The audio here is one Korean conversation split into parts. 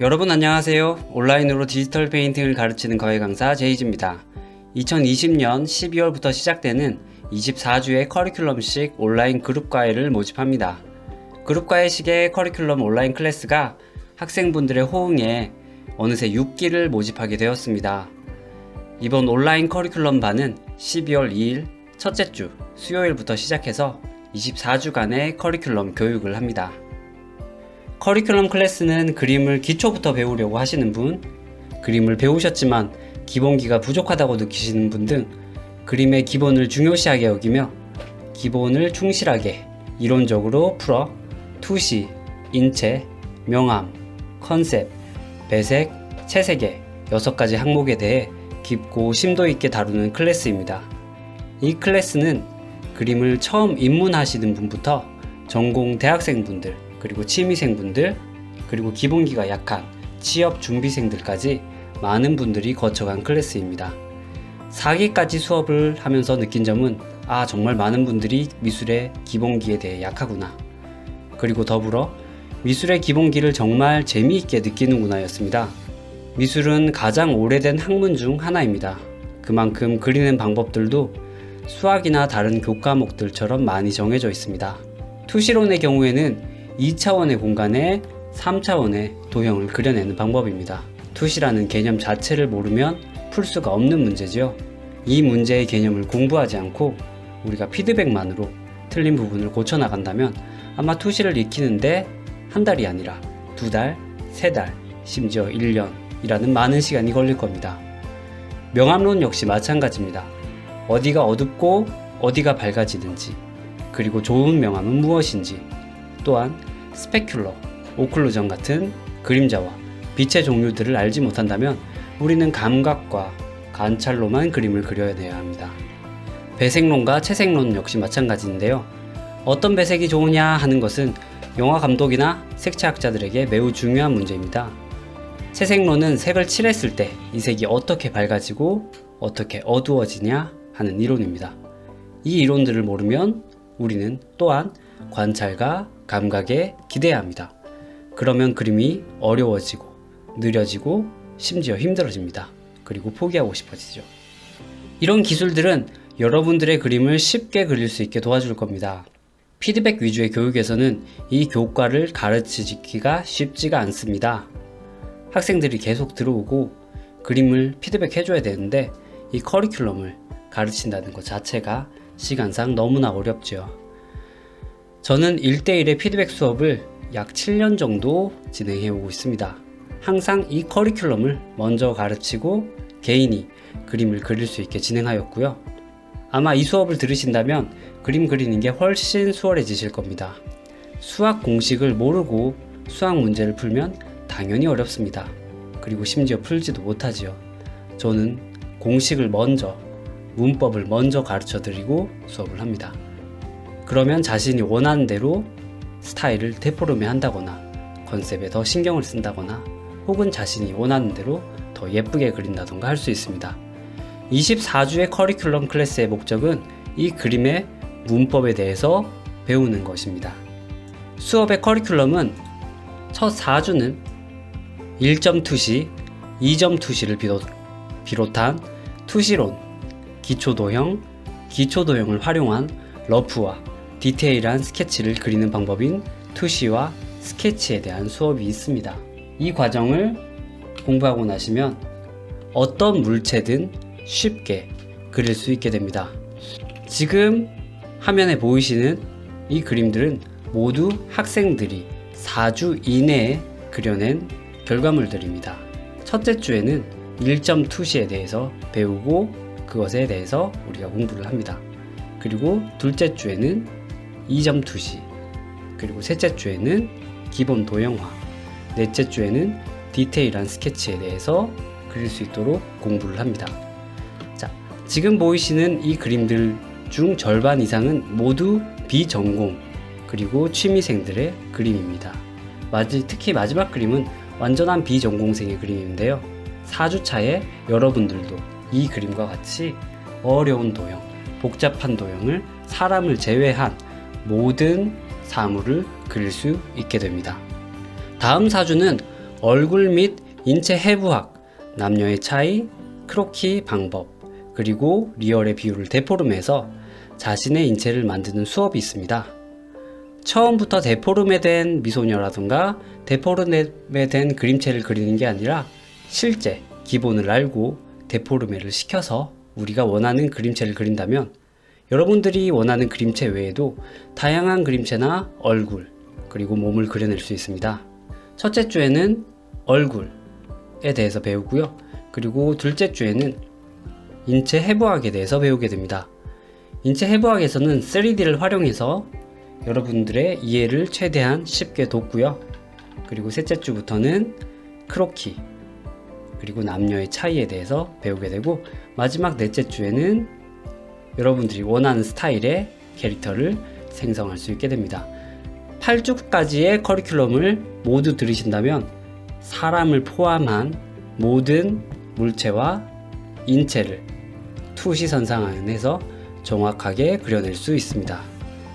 여러분 안녕하세요. 온라인으로 디지털 페인팅을 가르치는 거의 강사 제이즈입니다. 2020년 12월부터 시작되는 24주의 커리큘럼식 온라인 그룹 과외를 모집합니다. 그룹 과외식의 커리큘럼 온라인 클래스가 학생분들의 호응에 어느새 6기를 모집하게 되었습니다. 이번 온라인 커리큘럼 반은 12월 2일 첫째 주 수요일부터 시작해서 24주간의 커리큘럼 교육을 합니다. 커리큘럼 클래스는 그림을 기초부터 배우려고 하시는 분, 그림을 배우셨지만 기본기가 부족하다고 느끼시는 분 등 그림의 기본을 중요시하게 여기며 기본을 충실하게 이론적으로 풀어 투시, 인체, 명암, 컨셉, 배색, 채색의 6가지 항목에 대해 깊고 심도 있게 다루는 클래스입니다. 이 클래스는 그림을 처음 입문하시는 분부터 전공 대학생분들, 그리고 취미생분들, 그리고 기본기가 약한 취업 준비생들까지 많은 분들이 거쳐간 클래스입니다. 4기까지 수업을 하면서 느낀 점은 아, 정말 많은 분들이 미술의 기본기에 대해 약하구나. 그리고 더불어 미술의 기본기를 정말 재미있게 느끼는구나 였습니다. 미술은 가장 오래된 학문 중 하나입니다. 그만큼 그리는 방법들도 수학이나 다른 교과목들처럼 많이 정해져 있습니다. 투시론의 경우에는 2차원의 공간에 3차원의 도형을 그려내는 방법입니다. 투시라는 개념 자체를 모르면 풀 수가 없는 문제지요. 이 문제의 개념을 공부하지 않고 우리가 피드백만으로 틀린 부분을 고쳐나간다면 아마 투시를 익히는데 한 달이 아니라 두 달, 세 달, 심지어 1년이라는 많은 시간이 걸릴 겁니다. 명암론 역시 마찬가지입니다. 어디가 어둡고 어디가 밝아지는지, 그리고 좋은 명암은 무엇인지, 또한 스페큘러, 오클루전 같은 그림자와 빛의 종류들을 알지 못한다면 우리는 감각과 관찰로만 그림을 그려내야 합니다. 배색론과 채색론 역시 마찬가지인데요. 어떤 배색이 좋으냐 하는 것은 영화 감독이나 색채학자들에게 매우 중요한 문제입니다. 채색론은 색을 칠했을 때 이 색이 어떻게 밝아지고 어떻게 어두워지냐 하는 이론입니다. 이 이론들을 모르면 우리는 또한 관찰과 감각에 기대야 합니다. 그러면 그림이 어려워지고 느려지고 심지어 힘들어집니다. 그리고 포기하고 싶어지죠. 이런 기술들은 여러분들의 그림을 쉽게 그릴 수 있게 도와줄 겁니다. 피드백 위주의 교육에서는 이 교과를 가르치기가 쉽지가 않습니다. 학생들이 계속 들어오고 그림을 피드백 해줘야 되는데 이 커리큘럼을 가르친다는 것 자체가 시간상 너무나 어렵죠. 저는 1대1의 피드백 수업을 약 7년 정도 진행해 오고 있습니다. 항상 이 커리큘럼을 먼저 가르치고 개인이 그림을 그릴 수 있게 진행하였고요. 아마 이 수업을 들으신다면 그림 그리는 게 훨씬 수월해지실 겁니다. 수학 공식을 모르고 수학 문제를 풀면 당연히 어렵습니다. 그리고 심지어 풀지도 못하지요. 저는 공식을 먼저, 문법을 먼저 가르쳐 드리고 수업을 합니다. 그러면 자신이 원하는 대로 스타일을 데포르메 한다거나 컨셉에 더 신경을 쓴다거나 혹은 자신이 원하는 대로 더 예쁘게 그린다던가 할 수 있습니다. 24주의 커리큘럼 클래스의 목적은 이 그림의 문법에 대해서 배우는 것입니다. 수업의 커리큘럼은 첫 4주는 1점 투시, 2점 투시를 비롯, 비롯한 투시론, 기초도형, 기초도형을 활용한 러프와 디테일한 스케치를 그리는 방법인 투시와 스케치에 대한 수업이 있습니다. 이 과정을 공부하고 나시면 어떤 물체든 쉽게 그릴 수 있게 됩니다. 지금 화면에 보이시는 이 그림들은 모두 학생들이 4주 이내에 그려낸 결과물들입니다. 첫째 주에는 1점 투시에 대해서 배우고 그것에 대해서 우리가 공부를 합니다. 그리고 둘째 주에는 2점 투시, 그리고 셋째 주에는 기본 도형화, 넷째 주에는 디테일한 스케치에 대해서 그릴 수 있도록 공부를 합니다. 자, 지금 보이시는 이 그림들 중 절반 이상은 모두 비전공 그리고 취미생들의 그림입니다. 마지, 특히 마지막 그림은 완전한 비전공생의 그림인데요. 4주차에 여러분들도 이 그림과 같이 어려운 도형, 복잡한 도형을 사람을 제외한 모든 사물을 그릴 수 있게 됩니다. 다음 사주는 얼굴 및 인체 해부학, 남녀의 차이, 크로키 방법, 그리고 리얼의 비율을 데포름해서 자신의 인체를 만드는 수업이 있습니다. 처음부터 데포름에 된 미소녀라든가 데포름에 된 그림체를 그리는 게 아니라 실제 기본을 알고 데포르메를 시켜서 우리가 원하는 그림체를 그린다면 여러분들이 원하는 그림체 외에도 다양한 그림체나 얼굴 그리고 몸을 그려낼 수 있습니다. 첫째 주에는 얼굴에 대해서 배우고요. 그리고 둘째 주에는 인체 해부학에 대해서 배우게 됩니다. 인체 해부학에서는 3D를 활용해서 여러분들의 이해를 최대한 쉽게 돕고요. 그리고 셋째 주부터는 크로키 그리고 남녀의 차이에 대해서 배우게 되고 마지막 넷째 주에는 여러분들이 원하는 스타일의 캐릭터를 생성할 수 있게 됩니다. 8주까지의 커리큘럼을 모두 들으신다면 사람을 포함한 모든 물체와 인체를 투시선상안에서 정확하게 그려낼 수 있습니다.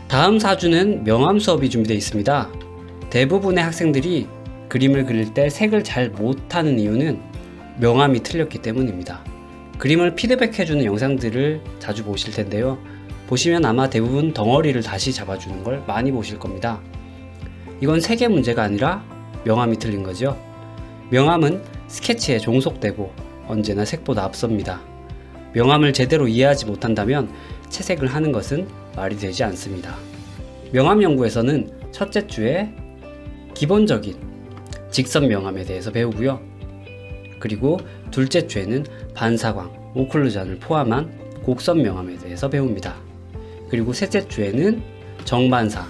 다음 4주는 명암 수업이 준비되어 있습니다. 대부분의 학생들이 그림을 그릴 때 색을 잘 못하는 이유는 명암이 틀렸기 때문입니다. 그림을 피드백해주는 영상들을 자주 보실 텐데요. 보시면 아마 대부분 덩어리를 다시 잡아주는 걸 많이 보실 겁니다. 이건 색의 문제가 아니라 명암이 틀린 거죠. 명암은 스케치에 종속되고 언제나 색보다 앞섭니다. 명암을 제대로 이해하지 못한다면 채색을 하는 것은 말이 되지 않습니다. 명암 연구에서는 첫째 주에 기본적인 직선 명암에 대해서 배우고요. 그리고 둘째 주에는 반사광, 오클루전을 포함한 곡선 명암에 대해서 배웁니다. 그리고 셋째 주에는 정반사,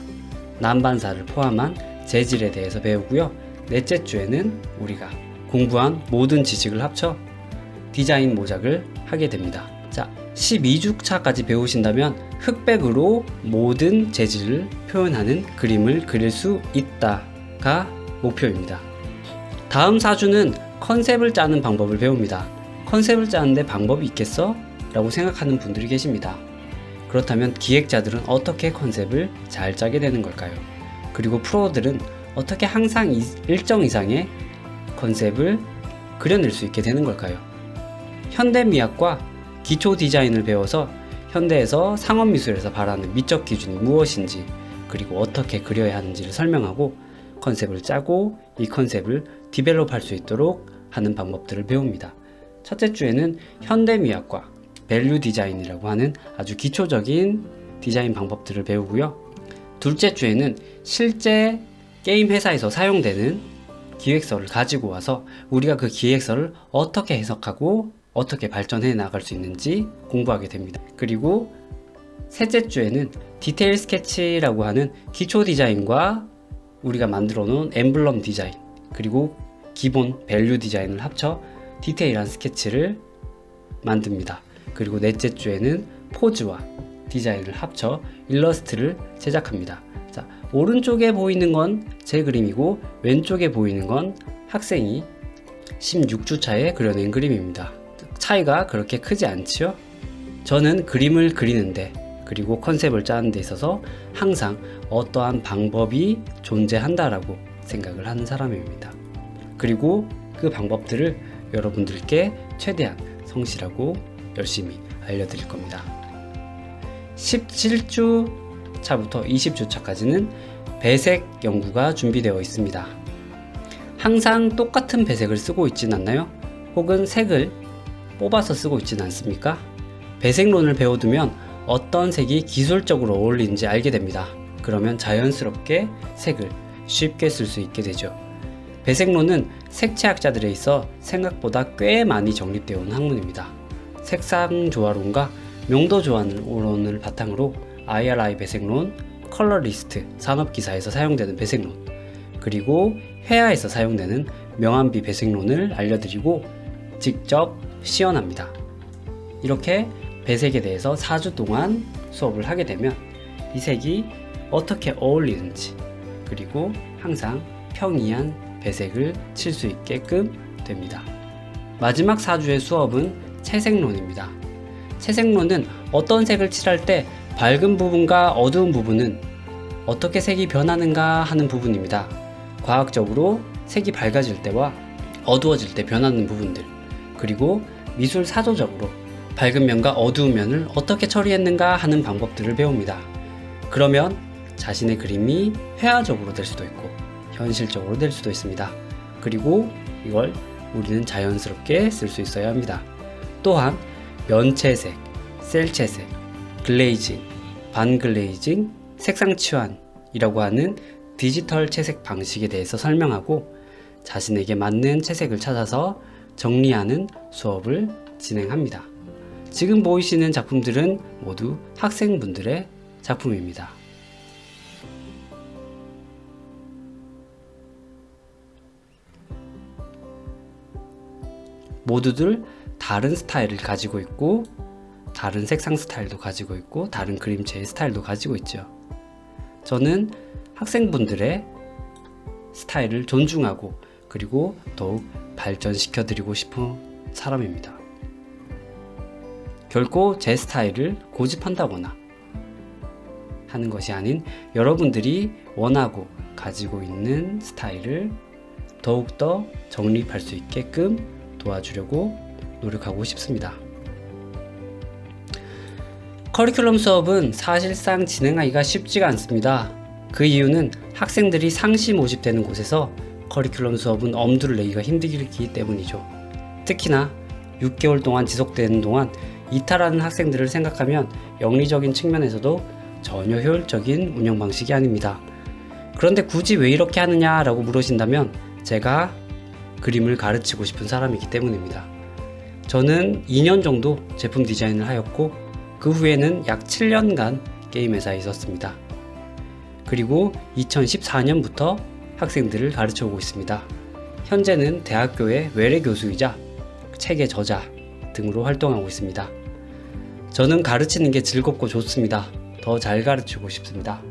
난반사를 포함한 재질에 대해서 배우고요. 넷째 주에는 우리가 공부한 모든 지식을 합쳐 디자인 모작을 하게 됩니다. 자, 12주차까지 배우신다면 흑백으로 모든 재질을 표현하는 그림을 그릴 수 있다가 목표입니다. 다음 4주는 컨셉을 짜는 방법을 배웁니다. 컨셉을 짜는데 방법이 있겠어? 라고 생각하는 분들이 계십니다. 그렇다면 기획자들은 어떻게 컨셉을 잘 짜게 되는 걸까요? 그리고 프로들은 어떻게 항상 이- 일정 이상의 컨셉을 그려낼 수 있게 되는 걸까요? 현대미학과 기초 디자인을 배워서 현대에서 상업미술에서 바라는 미적 기준이 무엇인지 그리고 어떻게 그려야 하는지를 설명하고 컨셉을 짜고 이 컨셉을 디벨롭 할 수 있도록 하는 방법들을 배웁니다. 첫째 주에는 현대미학과 밸류 디자인이라고 하는 아주 기초적인 디자인 방법들을 배우고요. 둘째 주에는 실제 게임 회사에서 사용되는 기획서를 가지고 와서 우리가 그 기획서를 어떻게 해석하고 어떻게 발전해 나갈 수 있는지 공부하게 됩니다. 그리고 셋째 주에는 디테일 스케치라고 하는 기초 디자인과 우리가 만들어 놓은 엠블럼 디자인 그리고 기본 밸류 디자인을 합쳐 디테일한 스케치를 만듭니다. 그리고 넷째 주에는 포즈와 디자인을 합쳐 일러스트를 제작합니다. 자, 오른쪽에 보이는 건 제 그림이고 왼쪽에 보이는 건 학생이 16주 차에 그려낸 그림입니다. 차이가 그렇게 크지 않지요? 저는 그림을 그리는데 그리고 컨셉을 짜는 데 있어서 항상 어떠한 방법이 존재한다라고 생각을 하는 사람입니다. 그리고 그 방법들을 여러분들께 최대한 성실하고 열심히 알려드릴 겁니다. 17주 차부터 20주 차까지는 배색 연구가 준비되어 있습니다. 항상 똑같은 배색을 쓰고 있진 않나요? 혹은 색을 뽑아서 쓰고 있진 않습니까? 배색론을 배워두면 어떤 색이 기술적으로 어울리는지 알게 됩니다. 그러면 자연스럽게 색을 쉽게 쓸 수 있게 되죠. 배색론은 색채학자들에 있어 생각보다 꽤 많이 정립되어 온 학문입니다. 색상 조화론과 명도 조화론을 바탕으로 IRI 배색론, 컬러리스트, 산업기사에서 사용되는 배색론, 그리고 회화에서 사용되는 명암비 배색론을 알려드리고 직접 시연합니다. 이렇게 배색에 대해서 4주 동안 수업을 하게 되면 이 색이 어떻게 어울리는지 그리고 항상 평이한 배색을 칠 수 있게끔 됩니다. 마지막 4주의 수업은 채색론입니다. 채색론은 어떤 색을 칠할 때 밝은 부분과 어두운 부분은 어떻게 색이 변하는가 하는 부분입니다. 과학적으로 색이 밝아질 때와 어두워질 때 변하는 부분들, 그리고 미술 사조적으로 밝은 면과 어두운 면을 어떻게 처리했는가 하는 방법들을 배웁니다. 그러면 자신의 그림이 회화적으로 될 수도 있고 현실적으로 될 수도 있습니다. 그리고 이걸 우리는 자연스럽게 쓸 수 있어야 합니다. 또한 면체색, 셀체색, 글레이징, 반글레이징, 색상 치환이라고 하는 디지털 채색 방식에 대해서 설명하고 자신에게 맞는 채색을 찾아서 정리하는 수업을 진행합니다. 지금 보이시는 작품들은 모두 학생분들의 작품입니다. 모두들 다른 스타일을 가지고 있고 다른 색상 스타일도 가지고 있고 다른 그림체의 스타일도 가지고 있죠. 저는 학생분들의 스타일을 존중하고 그리고 더욱 발전시켜 드리고 싶은 사람입니다. 결코 제 스타일을 고집한다거나 하는 것이 아닌 여러분들이 원하고 가지고 있는 스타일을 더욱더 정립할 수 있게끔 도와주려고 노력하고 싶습니다. 커리큘럼 수업은 사실상 진행하기가 쉽지가 않습니다. 그 이유는 학생들이 상시 모집되는 곳에서 커리큘럼 수업은 엄두를 내기가 힘들기 때문이죠. 특히나 6개월 동안 지속되는 동안 이탈하는 학생들을 생각하면 영리적인 측면에서도 전혀 효율적인 운영 방식이 아닙니다. 그런데 굳이 왜 이렇게 하느냐라고 물으신다면 제가 그림을 가르치고 싶은 사람이기 때문입니다. 저는 2년 정도 제품 디자인을 하였고 그 후에는 약 7년간 게임 회사에 있었습니다. 그리고 2014년부터 학생들을 가르쳐 오고 있습니다. 현재는 대학교의 외래 교수이자 책의 저자 등으로 활동하고 있습니다. 저는 가르치는 게 즐겁고 좋습니다. 더 잘 가르치고 싶습니다.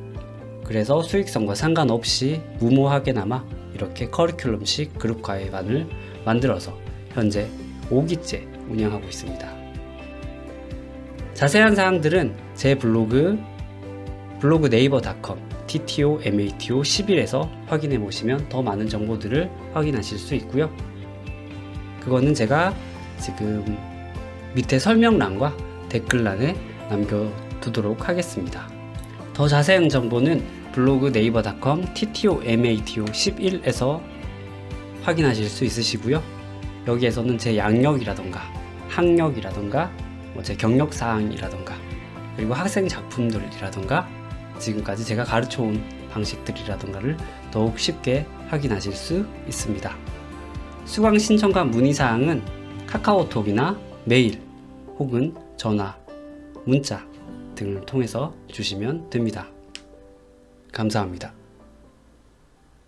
그래서 수익성과 상관없이 무모하게나마 이렇게 커리큘럼식 그룹 과외반을 만들어서 현재 5기째 운영하고 있습니다. 자세한 사항들은 제 블로그 블로그 네이버닷컴 ttomato 11에서 확인해 보시면 더 많은 정보들을 확인하실 수 있고요. 그거는 제가 지금 밑에 설명란과 댓글란에 남겨두도록 하겠습니다. 더 자세한 정보는 블로그 네이버닷컴 ttomato 11에서 확인하실 수 있으시고요. 여기에서는 제 양력이라던가 학력이라던가 뭐제 경력 사항이라던가 그리고 학생 작품들이라던가 지금까지 제가 가르쳐 온 방식들이라던가를 더욱 쉽게 확인하실 수 있습니다. 수강 신청과 문의 사항은 카카오톡이나 메일 혹은 전화, 문자 등을 통해서 주시면 됩니다. 감사합니다.